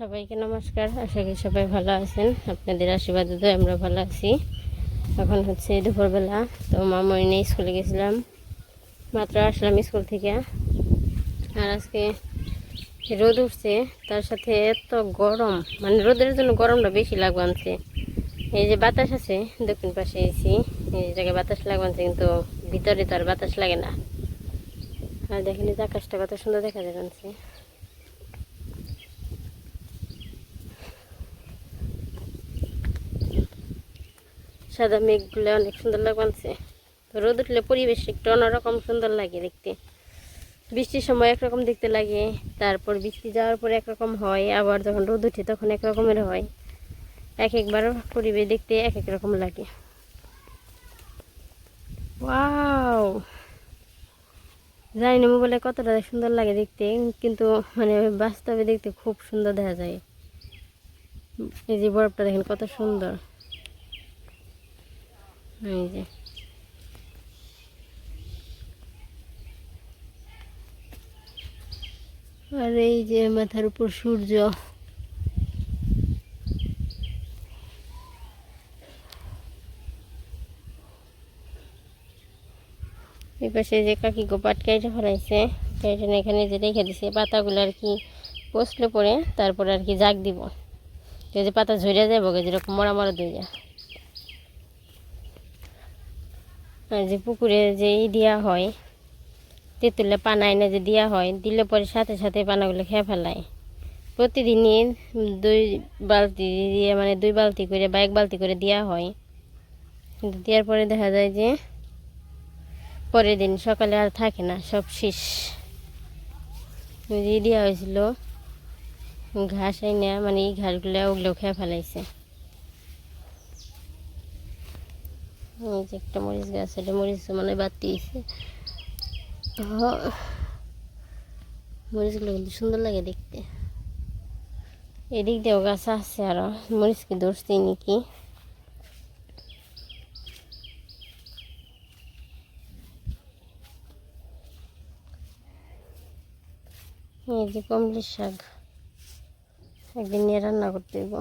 সবাইকে নমস্কার। আশা করি সবাই ভালো আছেন। আপনাদের আশীর্বাদ তো আমরা ভালো আছি। এখন হচ্ছে দুপুরবেলা। তো মামনি নিয়ে স্কুলে গেছিলাম। মাত্র আসলাম স্কুল থেকে। আর আজকে রোদ উঠছে। তার সাথে এত গরম। মানে রোদের জন্য গরমটা বেশি লাগবানছে এই যে বাতাস আছে, দক্ষিণ পাশে এসি এই জায়গায় বাতাস লাগবানছে কিন্তু ভিতরে তো আর বাতাস লাগে না। আর দেখেন যে আকাশটা কত সুন্দর দেখা যাচ্ছে সাদা মেঘগুলো অনেক সুন্দর লাগছে রোদ উঠলে পরিবেশ একটু অন্যরকম সুন্দর লাগে দেখতে। বৃষ্টির সময় একরকম দেখতে লাগে, তারপর বৃষ্টি যাওয়ার পরে একরকম হয়, আবার যখন রোদ উঠে তখন এক রকমের হয়। এক একবার পরিবেশ দেখতে এক এক রকম লাগে। ওয়াও! জানি না মোবাইলে কতটা সুন্দর লাগে দেখতে, কিন্তু মানে বাস্তবে দেখতে খুব সুন্দর দেখা যায়। এই যে বরফটা দেখেন কত সুন্দর। যে। আর এই যে মাথার উপর সূর্য। এই পাশে যে কাকি গোপাট কেটে ফেলাইছে কেটে এখানে যে রেখে দিছে, পাতাগুলো আর কি পচলে পরে তারপর আর কি জাগ দিব। যে পাতা ঝরে যাব যেরকম মরা মরা দিয়ে। আর যে পুকুরে যে ই দেওয়া হয় তেঁতুলে পানা এনে যে দেওয়া হয়, দিলে পরে সাথে সাথে পানাগুলো খেয়ে ফেলায়। প্রতিদিনই দুই বালতি দিয়ে মানে দুই বালতি করে বা এক বালতি করে দেওয়া হয়। কিন্তু দেওয়ার পরে দেখা যায় যে পরের দিন সকালে আর থাকে না, সব শেষ। দেওয়া হয়েছিল, ঘাস এনে মানে এই ঘাসগুলো ওগুলো খেয়ে ফেলাইছে। এই যে একটা মরিচ গাছ, এটা মরিচ মানে বাতি দিয়েছে মরিচগুলো কিন্তু সুন্দর লাগে দেখতে। এদিক দিয়েও গাছ আছে আরও মরিচকে ধরছি নাকি? এই যে কমলি শাক, একদিন নিয়ে রান্না করতে দেব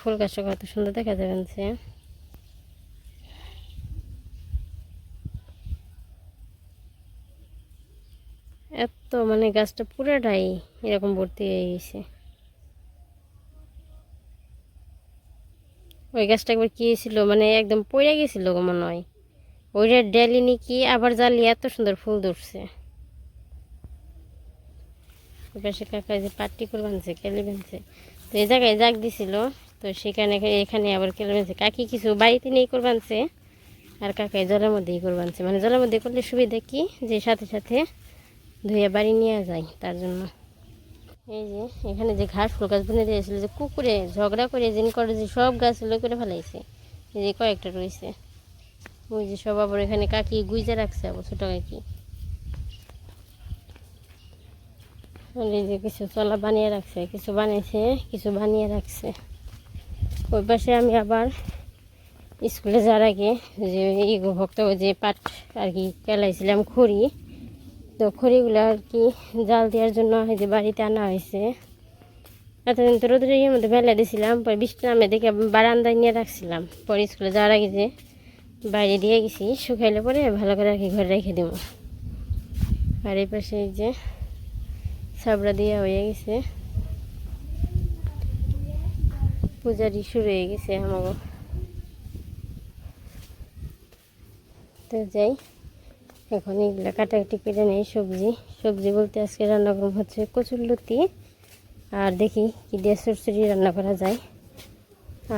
ফুল গাছটা কত সুন্দর দেখা যাবেন সে এত মানে গাছটা পুরোটাই এরকম ভর্তি হয়ে গেছে। ওই গাছটা একবার কি ছিল মানে একদম পড়ে গেছিল মনে হয়। ওইটা ডেলি নাকি আবার জ্বালিয়ে এত সুন্দর ফুল ধরছে। পাশে কাকা যে পাট্টি করে বানছে, কেলে বানছে। তো এই জায়গায় জাগ দিছিল। তো সেখানে এখানে আবার কেলে বানছে কাকি কিছু বাড়িতে নেই করে বানছে আর কাকাই জলের মধ্যেই করে বানছে মানে জলের মধ্যে করলে সুবিধা কি? যে সাথে সাথে ধুয়ে বাড়ি নিয়ে যায় তার জন্য। এই যে এখানে যে ঘাস ফুল গাছ বুনে দিয়েছিল, যে কুকুরে ঝগড়া করে, জিন করে, যে সব গাছগুলো করে ফেলাইছে, এই যে কয়েকটা রয়েছে। ওই যে সব আবার এখানে কাকি গুইজে রাখছে আবার ছোটো কাকি। এই যে কিছু চলা বানিয়ে রাখছে, কিছু বানিয়েছে কিছু বানিয়ে রাখছে। ওই পাশে আমি আবার স্কুলে যাওয়ার আগে যে এই ভক্ত যে পাট আর কি কেলাইছিলাম খড়ি, তো খড়িগুলো আর কি জাল দেওয়ার জন্য যে বাড়িতে আনা হয়েছে। এতদিন তো রোদের ইয়ের মধ্যে ফেলে দিয়েছিলাম, পরে বৃষ্টি নামে দেখে বারান্দায় নিয়ে রাখছিলাম। পরে স্কুলে যাওয়ার আগে যে বাইরে দিয়ে গেছি, শুকাইলে পরে ভালো করে কি ঘরে রেখে দেবো। আর এই পাশে এই যে ছাবড়া দিয়ে হয়ে গেছে। পূজারি শুরু হয়ে গেছে আমাকে তো যাই, এখন এগুলো কাটাকাটি করে নেই সবজি। সবজি বলতে আজকে রান্না করব হচ্ছে কচুর লুতি, আর দেখি কি দিয়ে সরসরি রান্না করা যায়।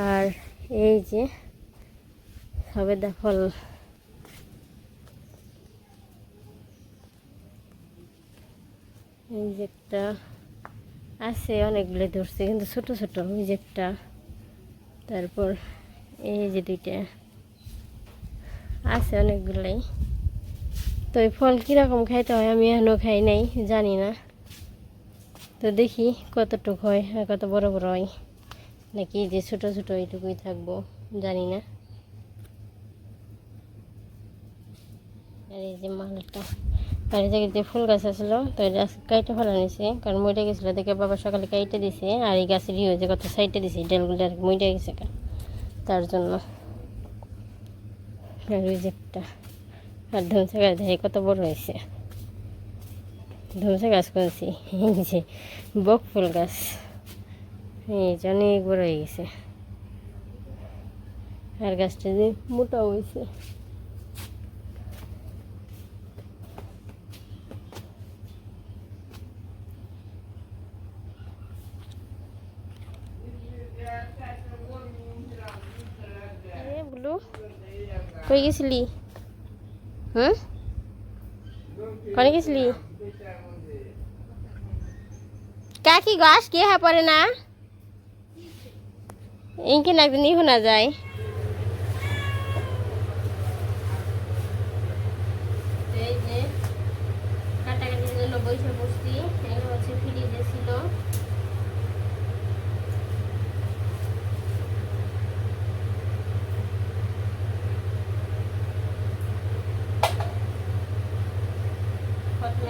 আর এই যে সবেদা ফল। এই যে একটা আছে, অনেকগুলো ধরছে, কিন্তু ছোট ছোট, ওই যে একটা। তারপর এই যে দুইটা আছে অনেকগুলোই। তো এই ফল কীরকম খাইতে হয় আমি এখনও খাই নাই, জানি না। তো দেখি কতটুকু হয় কত বড় বড় হয়। নাকি যে ছোট ছোট এইটুকুই থাকব, জানি না। আর এই যে মালটা। আর এই জায়গায় যে ফুল গাছ আসলো, তো এটা কাইটে ফেলা নিছে, কারণ মইটা গেছিল দেখে বাবা সকালে কাইটে দিছে, আর এই গাছের ইয়ে যে কত সাইডে দিছে ডেলগুলো আর মইটা গেছে। তার জন্য। একটা, আর ধনসা গাছ, দেখে কত বড় হয়েছে। ধনসা গাছ করেছি এই যে বক ফুল গাছ। এই যে অনেক বড় হয়ে গেছে। আর গাছটা যে মোটা হয়েছে এ বলু কই গেছিলি হুম কনে গেছিলি কাকি গাছ কে হ্যাঁ পরে না ইনকে না একদিন শোনা যায় এই যে কাটাকাটির জন্য বৈশা বসছি এগুলো হচ্ছে ফ্রিজে ছিল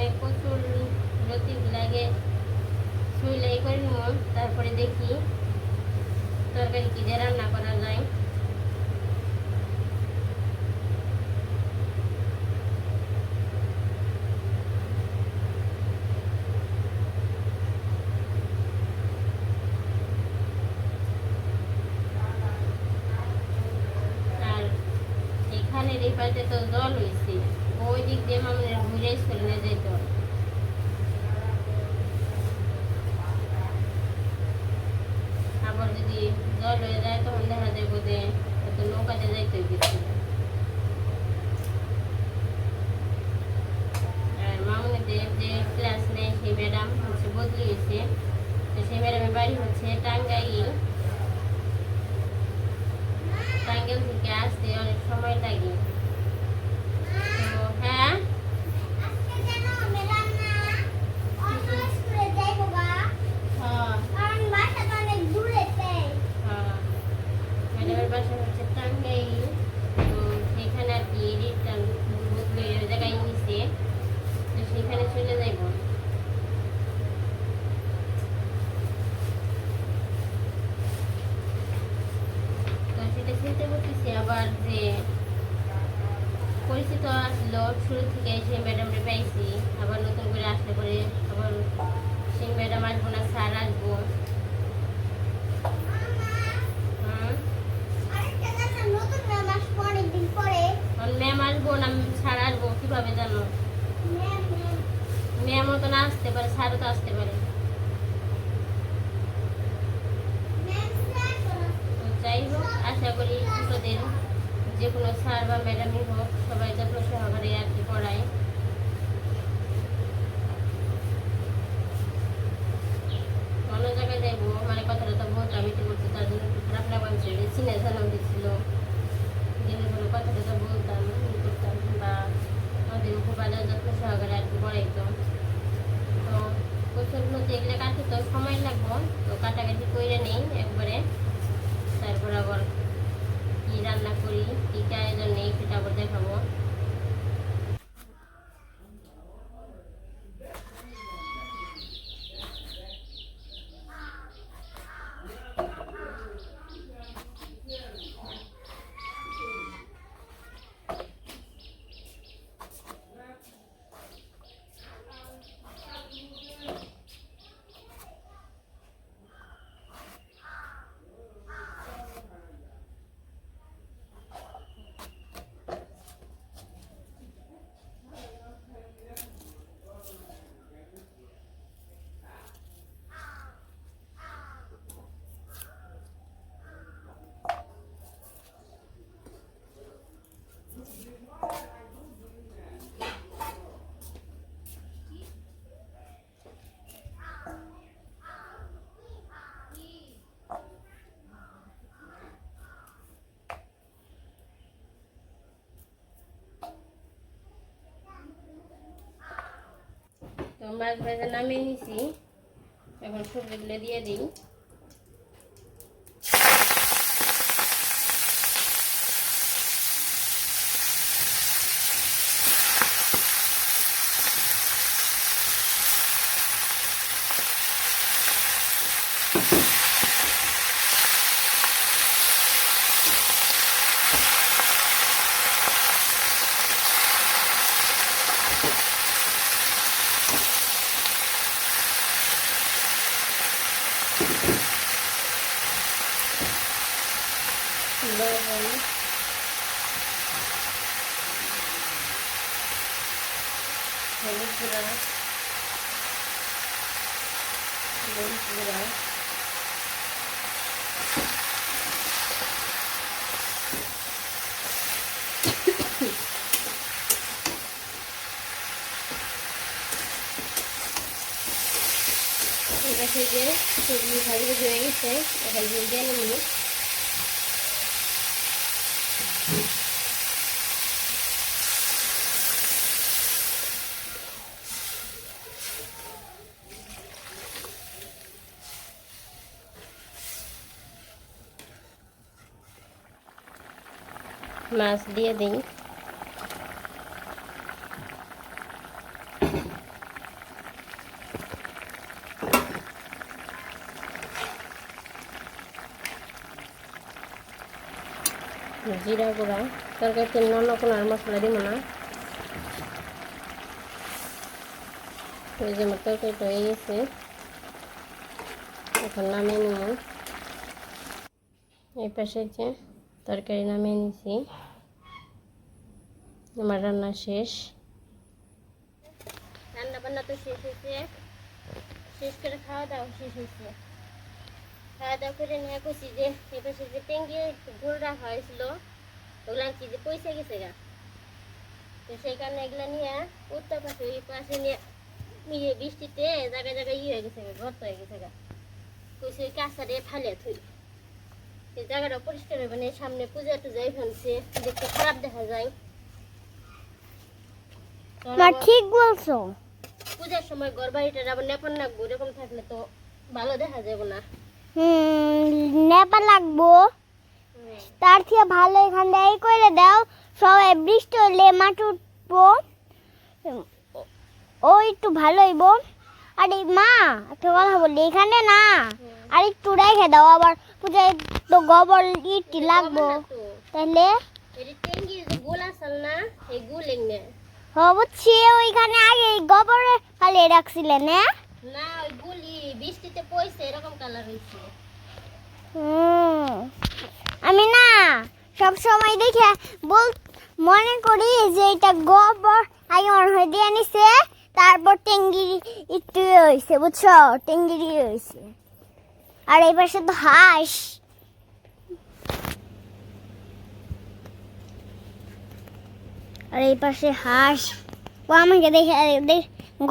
প্রথমে কচুর লতি লাগে শুইলাই করে নিব তারপরে দেখি তরকারি কি দিয়ে রান্না করা যায়। এই পাশে তো জল হয়েছে ওই দিক দিয়ে মামনের ঘুরে স্কুলে যেত আবার যদি জল হয়ে যায়, তখন দেখা যাবে যে হয়তো নৌকাতে যাইতে গেছিল আর যে ক্লাস সেই ম্যাডাম হচ্ছে তো সেই ম্যাডামের বাড়ি হচ্ছে টাঙ্গাইল। টাঙ্গাইল থেকে আসতে অনেক সময় লাগে তো হ্যাঁ আজকে যেন মেলাম না অন্য স্কুলে যাইবো গা হ্যাঁ কারণ বাসাটা অনেক দূরেতে হ্যাঁ ম্যাডামের বাসা হচ্ছে টাঙ্গাইল তো সেখানে আর কি রিটার্ন বদলে ওই জায়গায় নিছে তো সেখানে চলে যাইব তো সেটা চিন্তা করতেছি আবার যে পরিচিত আসলো শুরু থেকে সেই ম্যাডামটা পাইছি। আবার নতুন করে আসলে পরে আবার সেই ম্যাডাম আসব না স্যার আসব। ম্যাম আসব না স্যার আসব কীভাবে জানো? ম্যাম ম্যাম ম্যামও তো না আসতে পারে স্যারও তো আসতে পারে ম্যাম স্যার বলো তো যাই আশা করি ছোটদের যে কোনো স্যার বা ম্যাডামই হোক, সবাই যত্ন সহকারে আর কি পড়ায়। অন্য জায়গায় মানে কথাটা তো বহুত আমি করছি তার জন্য একটু খারাপ চিনে কোনো কথাটা তো বলতাম করতাম, বা আমাদের খুব যত্ন সহকারে আর কি পড়াইতাম তো প্রচুর এগুলো কাটতে তো সময় লাগবো, তো কাটাকাটি করে নেই একবারে তারপর আবার কি রান্না করি কি কি আয়োজন নেই সেটা আবার দেখাবো তো মাছ ভাজা নামিয়ে নিছি। এখন সবজিগুলো দিয়ে দিই লবণ হলুদ গুঁড়া মরিচ গুঁড়া এটা থেকে সবজি ভাজি হয়ে গেছে এখন দিয়ে নিই মাছ দিয়ে দিই। জিরা গুঁড়া, তরকারিতে অন্য কোনো আর মশলা দিব না। ওই যে আমার তরকারিটা হয়ে গেছে। এখন নামিয়ে নিব। এই পাশে যে তরকারি নামিয়ে নিছি। আমার রান্না শেষ। রান্না বান্না তো শেষ হয়েছে। শেষ করে খাওয়া দাওয়া শেষ হয়েছে। খাওয়া দাওয়া করে নিয়ে কইছি যে এই পাশে যে টেঙ্গি রাখা হয়েছিল, ওগুলো কি যে পয়সা গেছে গা। তো সেই কারণে এগুলো নিয়ে উত্তর পাশে ওই পাশে নিয়ে নিয়ে বৃষ্টিতে জায়গায় জায়গায় ইয়ে হয়ে গেছে গা, গর্ত হয়ে গেছে গা। কইছে ওই কাঁচারে ফালিয়ে থুই। এই জায়গাটা পরিষ্কার হবে না সামনে পূজা টুজাই ফেলছে দেখতে খারাপ দেখা যায়। মা ঠিক বলছো। পূজার সময় ঘর বাড়িটা আবার নেপান রাখব এরকম থাকলে তো ভালো দেখা যাবে না। হুম নেপা লাগবো। তার থেকে ভালো এখান এই করে দাও সবাই বৃষ্টি হলে মাঠ উঠবো। ও একটু ভালো হইব। আর মা একটা কথা বলি এখানে না আর একটু রেখে দাও আবার পূজায় তো গোবর ইটি লাগবো। তাহলে গোল আসল না এই গোল বুঝছি ওইখানে আগে গোবরে ফালিয়ে রাখছিলেন হ্যাঁ না ওই গুলি বৃষ্টিতে পয়সা এরকম কালার হয়েছে। আমি না সব সময় দেখে বল মনে করি যে এটা গোবর আয়ন হয়ে দিয়ে নিছে তারপর টেঙ্গি একটু হয়েছে বুঝছ? টেঙ্গিরি হয়েছে। আর এই পাশে তো হাঁস। আর এই পাশে হাঁস। ও আমাকে দেখে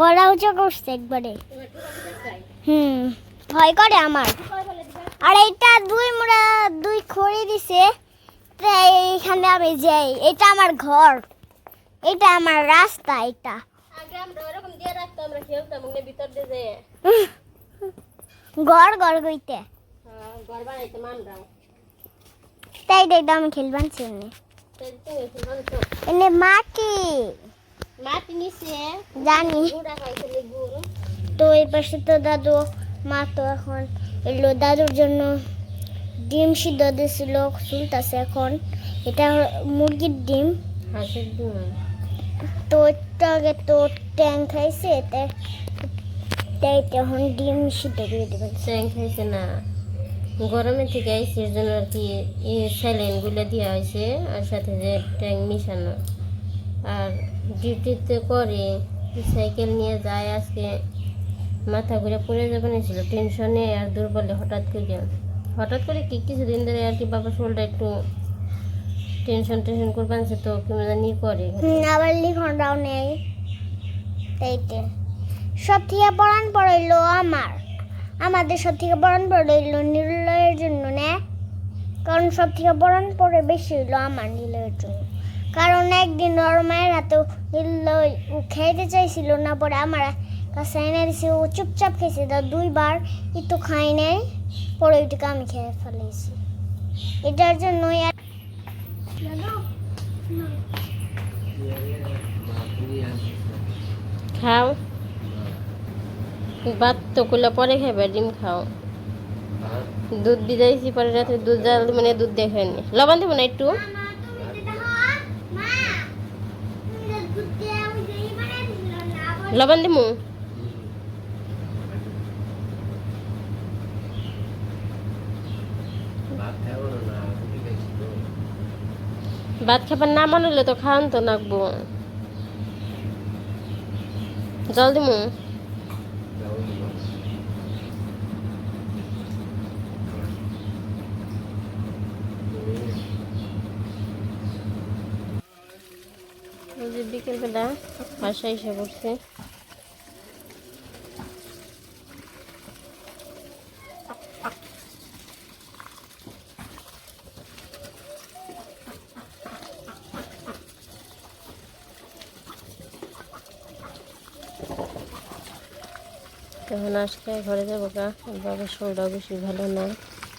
গলা উঁচু করছে একবারে। হুম ভয় করে আমার। আর এইটা দুই মোড়া দুই খড়ি দিছে। এইখানে আমি যাই। এটা আমার ঘর। এটা আমার রাস্তা এটা। ঘর ঘর গইতে হ্যাঁ, তাই আমি খেলবান চিনি এনে মাটি মাটি নিচে জানি তো এই পাশে তো দাদু মা তো এখন এলো দাদুর জন্য ডিম সিদ্ধ দিয়েছিল চুলতাছে এখন এটা মুরগির ডিম হাঁসের ডিম তো আগে তো ট্যাং খাইছে তাই তখন ডিম সিদ্ধ করে দেবেন চ্যাং খাইছে না গরমের থেকে আইসে এর জন্য আর কি স্যালাইনগুলো দেওয়া হয়েছে, আর সাথে যে ট্যাং মিশানো। আর ডিউটিতে করে সাইকেল নিয়ে যায়, আজকে মাথা ঘুরে পড়ে যাবে নিয়েছিল টেনশনে আর দুর্বলে হঠাৎ করে হঠাৎ করে কি কিছুদিন ধরে আর কি বাবা শরীরটা একটু টেনশন টেনশন করে পানছে তো কেমন জানি করে। আবার লিখনটাও নেই তাইতে সব থেকে পড়ান পড়াইলো আমার। আমাদের সব থেকে পড়ান পড়াইলো নিলয়ের জন্য, না। কারণ সব থেকে পড়ান পড়ে বেশি হইল আমার নিলয়ের জন্য। কারণ একদিন ওর মায়ের হাতে নিলয় ও খাইতে চাইছিল না পরে আমার কাছে এনে দিছে, ও চুপচাপ খেয়েছে, তা দুইবার একটু খাই নাই, পরে ওইটাকে আমি খেয়ে ফেলেছি। এটার জন্যই আর খাও। ভাত তো কুলে পরে খাবে ডিম খাও। দুধ দিয়েছি পরে রাতে দুধ জাল মানে দুধ দেখেনি লবণ দেবো না একটু? লবণ দিমু? ভাত খাবার না বানাইলে তো খাওয়ান তো নাকবো। জল দিমু ওই যে বিকেলবেলা বাসায় এসে পড়ছে। তখন আজকে ঘরে যাব গা বাবার শরীরটাও বেশি ভালো না।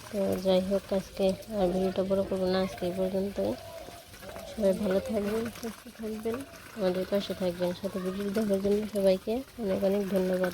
তো যাই হোক, আজকে আর ভিডিওটা বড় করব না, আজকে পর্যন্তই। সবাই ভালো থাকবেন, সুস্থ থাকবেন, আমাদের পাশে থাকবেন, সাথে ভিডিও দেখার জন্য সবাইকে অনেক অনেক ধন্যবাদ।